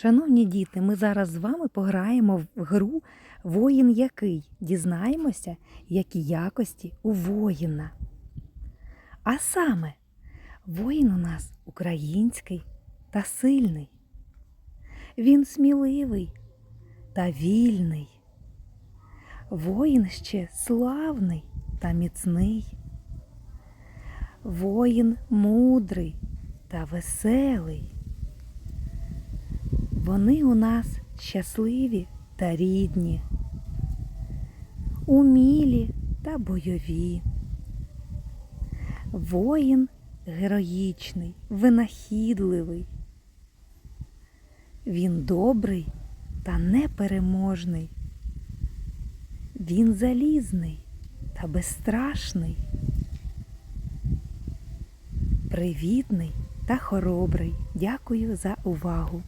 Шановні діти, ми зараз з вами пограємо в гру Воїн який. Дізнаємося, які якості у воїна. А саме, воїн у нас український та сильний. Він сміливий та вільний. Воїн ще славний та міцний. Воїн мудрий та веселий. Вони у нас щасливі та рідні, умілі та бойові. Воїн героїчний, винахідливий. Він добрий та непереможний. Він залізний та безстрашний. Привітний та хоробрий. Дякую за увагу.